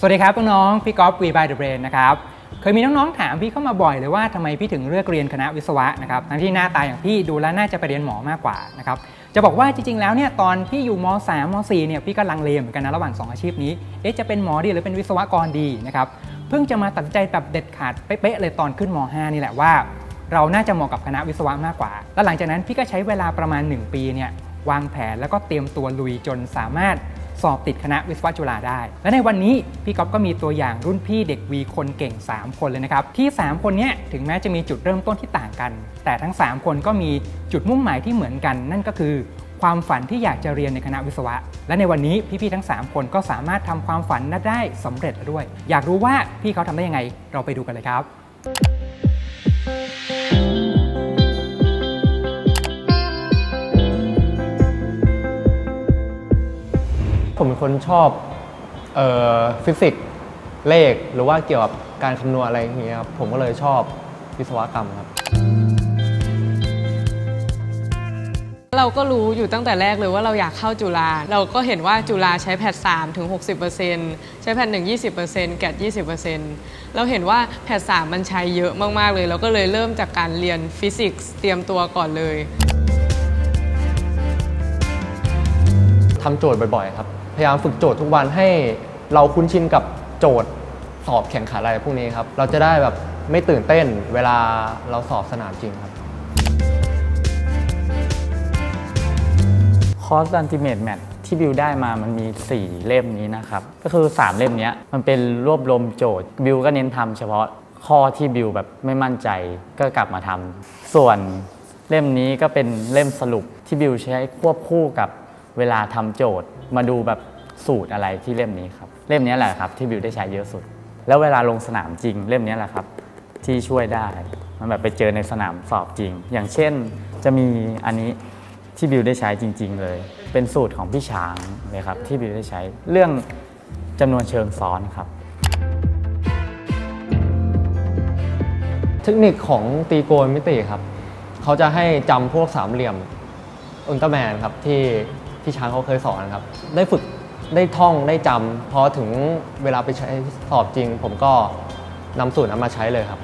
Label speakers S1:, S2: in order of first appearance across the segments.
S1: สวัสดีครับน้องๆพี่ก๊อฟวีบายเดอะเบรนนะครับ เคยมีน้องๆถามพี่เข้ามาบ่อยเลยว่าทำไมพี่ถึงเลือกเรียนคณะวิศวะนะครับ ทั้งที่หน้าตาอย่างพี่ดูแล้วน่าจะไปเรียนหมอมากกว่านะครับ จะบอกว่าจริงๆ แล้วเนี่ยตอนพี่อยู่ม .3 ม .4 เนี่ยพี่ก็ลังเลเหมือนกันนะระหว่างสองอาชีพนี้ เอ๊ะจะเป็นหมอดีหรือเป็นวิศวกรดีนะครับ เพิ่งจะมาตัดใจแบบเด็ดขาดเป๊ะๆเลยตอนขึ้นม .5 นี่แหละว่า เราน่าจะเหมาะกับคณะวิศวะมากกว่า แล้วหลังจากนั้นพี่ก็ใช้เวลาประมาณ 1 ปีเนี่ยวางแผนแล้วก็เตรียมตัวลุยจนสามารถ สอบติดคณะวิศวะจุฬาได้ และในวันนี้พี่ก๊อฟก็มีตัวอย่างรุ่นพี่เด็กวีคนเก่ง 3 คนเลยนะครับ ที่ 3 คนนี้ถึงแม้จะมีจุดเริ่มต้นที่ต่างกัน แต่ทั้ง 3 คนก็มีจุดมุ่งหมายที่เหมือนกัน นั่นก็คือความฝันที่อยากจะเรียนในคณะวิศวะ และในวันนี้พี่ๆทั้ง 3 คนก็สามารถทำความฝันนั้นได้สำเร็จด้วย อยากรู้ว่าพี่เขาทำได้ยังไง เราไปดูกันเลยครับ
S2: ผมเป็นคนชอบเอ่อฟิสิกส์เลขหรือว่าเกี่ยวกับการคำนวณอะไรอย่างเงี้ยครับผมก็เลยชอบวิศวกรรมครับ
S3: เราก็รู้อยู่ตั้งแต่แรกเลยว่าเราอยากเข้าจุฬาเราก็เห็นว่าจุฬาใช้แพท3ถึง 60%ใช้แพท1 20%แกด20%เราเห็นว่าแพท3มันใช้เยอะมาก ๆ เลย เราก็เลยเริ่มจากการเรียนฟิสิกส์เตรียมตัวก่อนเลย
S2: ทำโจทย์บ่อย ๆ ครับ พยายามฝึกโจทย์ทุกวันให้เราคุ้นชินกับโจทย์สอบแข่งขันอะไรพวกนี้ครับ เราจะได้แบบไม่ตื่นเต้นเวลาเราสอบสนามจริงครับ
S4: คอร์ส Ultimate Match ที่บิวได้มามันมี 4 เล่มนี้นะครับ ก็คือ 3 เล่มนี้มันเป็นรวบรวมโจทย์บิวก็เน้นทำเฉพาะข้อที่บิวแบบไม่มั่นใจก็กลับมาทำส่วนเล่มนี้ก็เป็นเล่มสรุปที่บิวใช้ควบคู่กับ เวลาทำโจทย์มาดูแบบสูตรอะไรที่เล่มนี้ครับ เล่มนี้แหละครับที่บิวได้ใช้เยอะสุด แล้วเวลาลงสนามจริงเล่มนี้แหละครับ ที่ช่วยได้มันแบบไปเจอในสนามสอบจริง อย่างเช่นจะมีอันนี้ที่บิวได้ใช้จริง ๆ เลย เป็นสูตรของพี่ช้างเลยครับที่บิวได้ใช้เรื่องจำนวนเชิงซ้อนครับ
S2: เทคนิคของตีโกนมิติครับ เขาจะให้จำพวกสามเหลี่ยมอุลตร้าแมนครับที่ พี่ช้างเขาเคยสอนครับ ได้ฝึกได้ท่องได้จำพอถึงเวลาไปใช้สอบจริง ผมก็นำสูตรนั้นมาใช้เลยครับ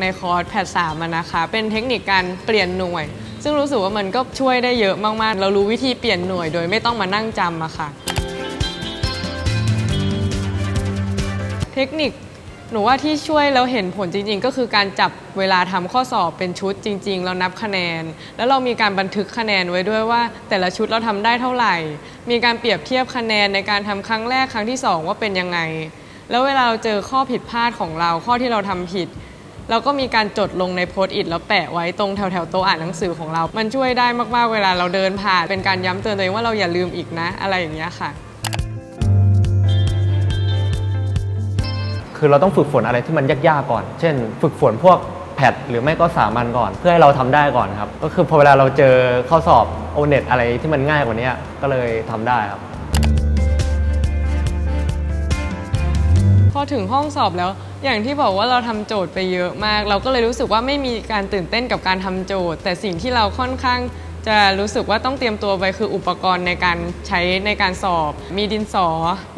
S3: ในคอร์สแพท3อะนะคะ เป็นเทคนิคการเปลี่ยนหน่วย ซึ่งรู้สึกว่ามันก็ช่วยได้เยอะมาก ๆ เรารู้วิธีเปลี่ยนหน่วยโดยไม่ต้องมานั่งจำอะค่ะ เทคนิค หนูว่าที่ช่วยแล้วเห็นผลจริง ๆ ก็คือการจับเวลาทำข้อสอบเป็นชุดจริง ๆ เรานับคะแนน แล้วเรามีการบันทึกคะแนนไว้ด้วยว่า แต่ละชุดเราทำได้เท่าไหร่ มีการเปรียบเทียบคะแนนในการทำครั้งแรกครั้งที่สองว่าเป็นยังไง แล้วเวลาเราเจอข้อผิดพลาดของเราข้อที่เราทำผิด เราก็มีการจดลงในโพสต์อิทแล้วแปะไว้ตรงแถวแถวๆโต๊ะอ่านหนังสือของเรา มันช่วยได้มากๆเวลาเราเดินผ่านเป็นการย้ำเตือนตัวเองว่าเราอย่าลืมอีกนะ อะไรอย่างเงี้ยค่ะ
S2: คือเราต้องฝึกฝนอะไรที่มันยากๆก่อน เช่น ฝึกฝนพวกแพทหรือไม่ก็สามัญก่อน เพื่อให้เราทำได้ก่อนครับ ก็คือพอเวลาเราเจอข้อสอบโอเน็ตอะไรที่มันง่ายกว่านี้ก็เลยทำได้ครับ
S3: พอถึงห้องสอบแล้วอย่างที่บอกว่าเราทำโจทย์ไปเยอะมาก เราก็เลยรู้สึกว่าไม่มีการตื่นเต้นกับการทำโจทย์ แต่สิ่งที่เราค่อนข้าง จะรู้สึกว่าต้องเตรียมตัวไปคืออุปกรณ์ในการใช้ในการสอบ มีดินสอ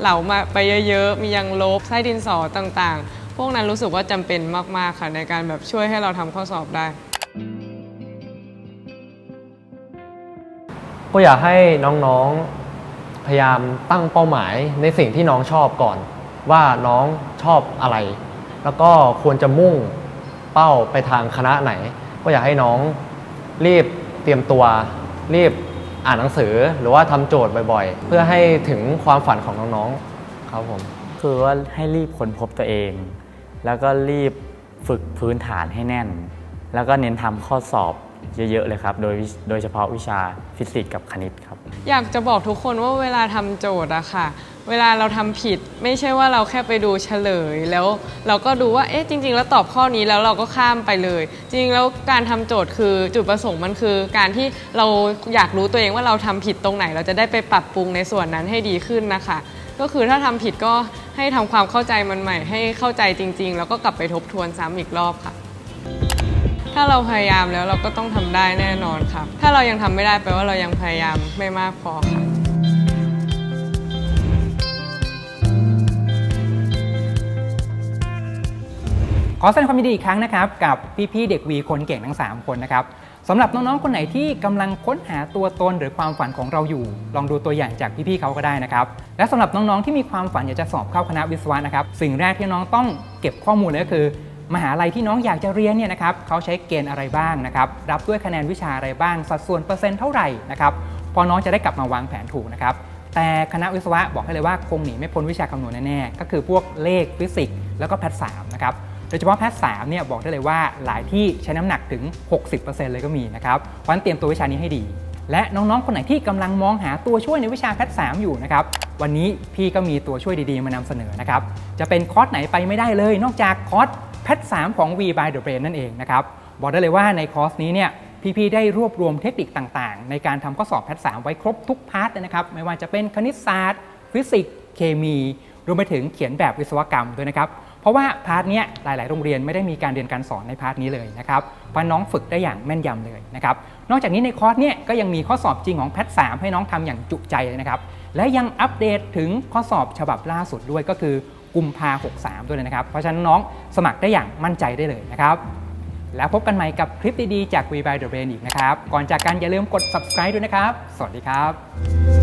S3: เหลามาไปเยอะๆ มียังลบไส้ดินสอต่างๆ พวกนั้นรู้สึกว่าจำเป็นมากๆค่ะในการแบบช่วยให้เราทำข้อสอบได้
S2: ก็อยากให้น้องๆพยายามตั้งเป้าหมายในสิ่งที่น้องชอบก่อน ว่าน้องชอบอะไร แล้วก็ควรจะมุ่งเป้าไปทางคณะไหน ก็อยากให้น้องรีบ เตรียมตัวรีบอ่านหนังสือหรือว่าทำโจทย์บ่อยๆ เพื่อให้ถึงความฝันของน้องๆครับผม
S4: คือว่าให้รีบค้นพบตัวเอง แล้วก็รีบฝึกพื้นฐานให้แน่น แล้วก็เน้นทำข้อสอบเยอะๆเลยครับ โดยวิโดยเฉพาะวิชาฟิสิกส์กับคณิตครับ
S3: อยากจะบอกทุกคนว่าเวลาทำโจทย์อะค่ะ เวลาเราทำผิดไม่ใช่ว่าเราแค่ไปดูเฉลย แล้วเราก็ดูว่าเอ๊ะจริง ๆ แล้วตอบข้อนี้แล้วเราก็ข้ามไปเลย จริงๆแล้วการทำโจทย์คือจุดประสงค์มันคือ การที่เราอยากรู้ตัวเองว่าเราทำผิดตรงไหน เราจะได้ไปปรับปรุงในส่วนนั้นให้ดีขึ้นนะคะ ก็คือถ้าทำผิดก็ให้ทำความเข้าใจมันใหม่ ให้เข้าใจจริง ๆ แล้วก็กลับไปทบทวนซ้ำอีกรอบค่ะถ้าเราพยายามแล้วเราก็ต้องทำได้แน่นอนค่ะ ถ้าเรายังทำไม่ได้แปลว่าเรายังพยายามไม่มากพอค่ะ
S1: ขอแสดงความยินดีอีกครั้งนะครับกับพี่ๆเด็กวีคนเก่งทั้ง 3 คนนะครับสำหรับน้องๆ คนไหนที่กำลังค้นหาตัวตนหรือความฝันของเราอยู่ ลองดูตัวอย่างจากพี่ๆเขาก็ได้นะครับ และสำหรับน้องๆ ที่มีความฝันอยากจะสอบเข้าคณะวิศวะนะครับ สิ่งแรกที่น้องต้องเก็บข้อมูลเลยก็คือ มหาลัยที่น้องอยากจะเรียนเนี่ยนะครับเขาใช้เกณฑ์อะไรบ้างนะครับ รับด้วยคะแนนวิชาอะไรบ้าง สัดส่วนเปอร์เซ็นต์เท่าไหร่นะครับพอน้องจะได้กลับมาวางแผนถูกนะครับ แต่คณะวิศวะบอกให้เลยว่าคงหนีไม่พ้นวิชาคำนวณแน่ๆ ก็คือพวกเลขฟิสิกส์แล้วก็แพทสามนะครับ ดยเฉพาะแพท3เนี่ยบอกได้เลยว่าหลายที่ใช้น้ำหนักถึง 60%เลยก็มีนะครับเพราะฉะนั้นเตรียมตัววิชานี้ให้ดี และน้องๆ คนไหนที่กำลังมองหาตัวช่วยในวิชาแพท3อยู่นะครับวันนี้พี่ก็มีตัวช่วยดีๆ มานำเสนอนะครับจะเป็นคอร์สไหนไปไม่ได้เลย นอกจากคอร์สแพท3ของ V by the Brain นั่นเองนะครับบอกได้เลยว่าในคอร์สนี้เนี่ยพี่ๆได้รวบรวมเทคนิคต่างๆ ในการทำข้อสอบแพท3ไว้ครบทุกพาร์ทเลยนะครับไม่ว่าจะเป็นคณิตศาสตร์ ฟิสิกส์เคมีรวมไปถึงเขียนแบบวิศวกรรมด้วยนะครับ เพราะว่าพาร์ทเนี้ยหลาย ๆ โรงเรียนไม่ได้มีการเรียนการสอนในพาร์ทนี้เลยนะครับเพราะน้องฝึกได้อย่างแม่นยำเลยนะครับนอกจากนี้ในคอร์สเนี้ยก็ยังมีข้อสอบจริงของแพท3ให้น้องทำอย่างจุใจเลยนะครับและยังอัปเดตถึงข้อสอบฉบับล่าสุดด้วยก็คือกุมภา63 ด้วยนะครับ เพราะฉะนั้นน้องสมัครได้อย่างมั่นใจได้เลยนะครับ แล้วพบกันใหม่กับคลิปดี ๆ จาก We by the Brain อีกนะครับ ก่อนจากกันอย่าลืมกด subscribe ด้วยนะครับ สวัสดีครับ